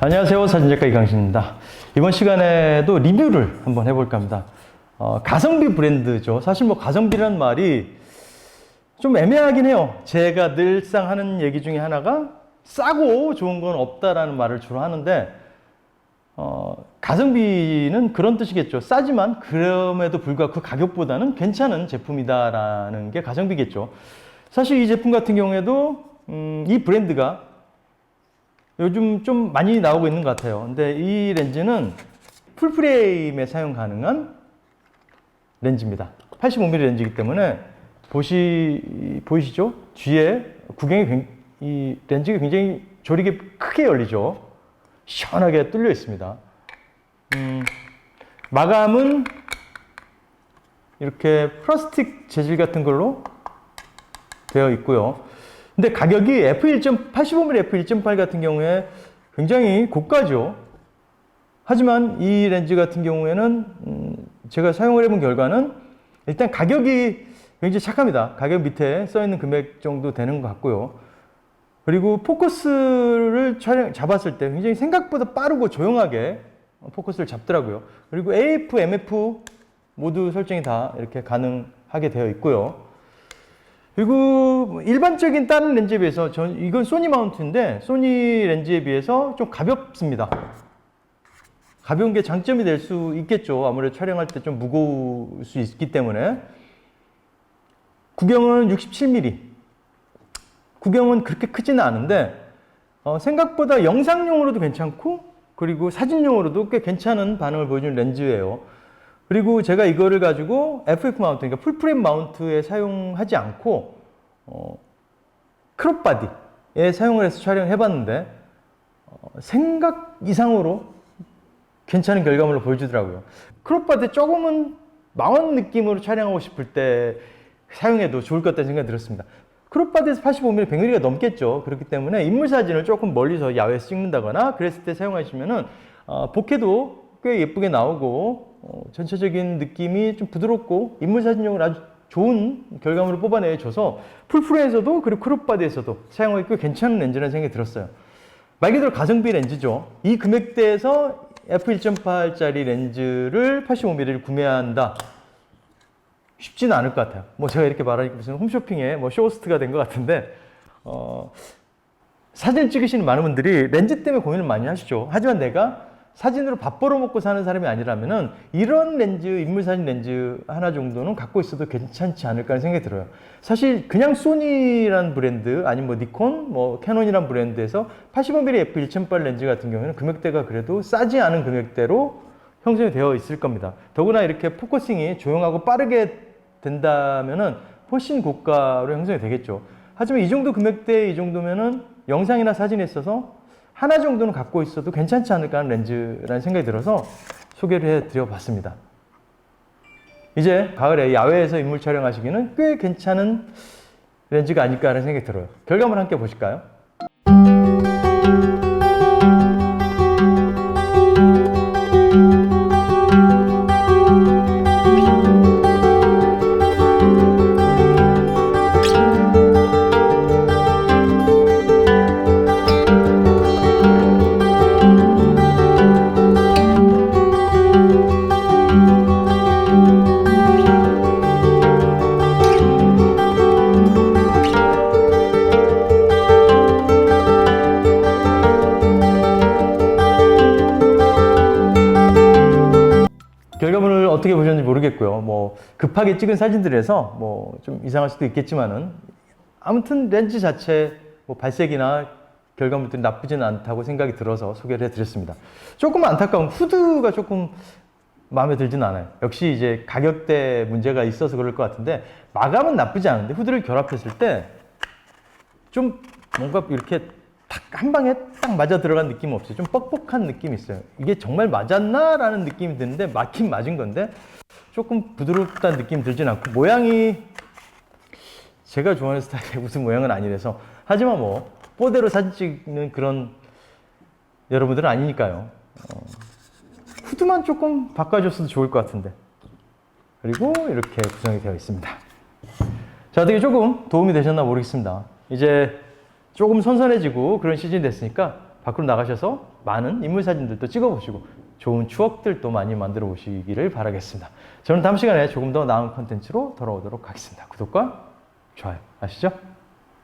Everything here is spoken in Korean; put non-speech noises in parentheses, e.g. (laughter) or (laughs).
안녕하세요. 사진작가 이강신입니다. 이번 시간에도 리뷰를 한번 해볼까 합니다. 어, 가성비 브랜드죠. 사실 뭐 가성비라는 말이 좀 애매하긴 해요. 제가 늘상 하는 얘기 중에 하나가 싸고 좋은 건 없다라는 말을 주로 하는데, 어, 가성비는 그런 뜻이겠죠. 싸지만 그럼에도 불구하고 그 가격보다는 괜찮은 제품이다라는 게 가성비겠죠. 사실 이 제품 같은 경우에도 음, 이 브랜드가 요즘 좀 많이 나오고 있는 것 같아요. 근데 이 렌즈는 풀프레임에 사용 가능한 렌즈입니다. 85mm 렌즈이기 때문에 보시 보이시죠? 뒤에 구경이 굉- 이 렌즈가 굉장히 조리개 크게 열리죠. 시원하게 뚫려 있습니다. 음, 마감은 이렇게 플라스틱 재질 같은 걸로 되어 있고요. 근데 가격이 f1. 85mm f1.8 같은 경우에 굉장히 고가죠. 하지만 이 렌즈 같은 경우에는 음, 제가 사용을 해본 결과는 일단 가격이 굉장히 착합니다. 가격 밑에 써 있는 금액 정도 되는 것 같고요. 그리고 포커스를 촬영 잡았을 때 굉장히 생각보다 빠르고 조용하게 포커스를 잡더라고요. 그리고 AF, MF 모두 설정이 다 이렇게 가능하게 되어 있고요. 그리고 일반적인 다른 렌즈에 비해서 전 이건 소니 마운트인데 소니 렌즈에 비해서 좀 가볍습니다. 가벼운 게 장점이 될 수 있겠죠. 아무래도 촬영할 때 좀 무거울 수 있기 때문에 구경은 67mm. 구경은 그렇게 크지는 않은데 어, 생각보다 영상용으로도 괜찮고 그리고 사진용으로도 꽤 괜찮은 반응을 보여주는 렌즈예요. 그리고 제가 이거를 가지고 FF 마운트, 그러니까 풀프레임 마운트에 사용하지 않고 어, 크롭 바디에 사용을 해서 촬영해 봤는데 어, 생각 이상으로 괜찮은 결과물을 보여주더라고요. 크롭 바디 조금은 망원 느낌으로 촬영하고 싶을 때 사용해도 좋을 것 같다는 생각이 들었습니다. 크롭 바디에서 85mm, 100mm가 넘겠죠. 그렇기 때문에 인물 사진을 조금 멀리서 야외에서 찍는다거나 그랬을 때 사용하시면은 어, 보케도 꽤 예쁘게 나오고 어, 전체적인 느낌이 좀 부드럽고 인물 사진용으로 아주 좋은 결과물을 뽑아내줘서 풀프레에서도 그리고 크롭 바디에서도 사용하기 꽤 괜찮은 렌즈라는 생각이 들었어요. 말 그대로 가성비 렌즈죠. 이 금액대에서 f1.8짜리 렌즈를 85mm를 구매한다. 쉽지는 않을 것 같아요. 뭐 제가 이렇게 말하니까 무슨 홈쇼핑에 뭐 쇼호스트가 된 것 같은데, 어, 사진 찍으시는 많은 분들이 렌즈 때문에 고민을 많이 하시죠. 하지만 내가 사진으로 밥 벌어먹고 사는 사람이 아니라면은 이런 렌즈, 인물 사진 렌즈 하나 정도는 갖고 있어도 괜찮지 않을까 하는 생각이 들어요. 사실 그냥 소니라는 브랜드, 아니면 뭐 니콘, 뭐 캐논이란 브랜드에서 85mm f1.8 렌즈 같은 경우에는 금액대가 그래도 싸지 않은 금액대로 형성이 되어 있을 겁니다. 더구나 이렇게 포커싱이 조용하고 빠르게 된다면은 훨씬 고가로 형성이 되겠죠. 하지만 이 정도 금액대 이 정도면은 영상이나 사진에 있어서 하나 정도는 갖고 있어도 괜찮지 않을까 하는 렌즈라는 생각이 들어서 소개를 해 드려 봤습니다. 이제 가을에 야외에서 인물 촬영하시기는 꽤 괜찮은 렌즈가 아닐까 하는 생각이 들어요. 결과물 함께 보실까요? 결과물을 어떻게 보셨는지 모르겠고요. 뭐 급하게 찍은 사진들에서 뭐 좀 이상할 수도 있겠지만은 아무튼 렌즈 자체 뭐 발색이나 결과물들이 나쁘지는 않다고 생각이 들어서 소개를 해드렸습니다. 조금 안타까운 후드가 조금 마음에 들지는 않아요. 역시 이제 가격대 문제가 있어서 그럴 것 같은데 마감은 나쁘지 않은데 후드를 결합했을 때 좀 뭔가 이렇게 탁한 방에 딱 맞아 들어간 느낌 없어요. 좀 뻑뻑한 느낌이 있어요. 이게 정말 맞았나 라는 느낌이 드는데 맞긴 맞은 건데 조금 부드럽다는 느낌 들진 않고 모양이 제가 좋아하는 스타일의 (laughs) 무슨 모양은 아니라서 하지만 뭐 뽀대로 사진 찍는 그런 여러분들은 아니니까요. 어, 후드만 조금 바꿔줬어도 좋을 것 같은데 그리고 이렇게 구성이 되어 있습니다. 자, 어떻게 조금 도움이 되셨나 모르겠습니다. 이제 조금 선선해지고 그런 시즌이 됐으니까 밖으로 나가셔서 많은 인물 사진들도 찍어보시고 좋은 추억들도 많이 만들어 보시기를 바라겠습니다. 저는 다음 시간에 조금 더 나은 컨텐츠로 돌아오도록 하겠습니다. 구독과 좋아요 아시죠?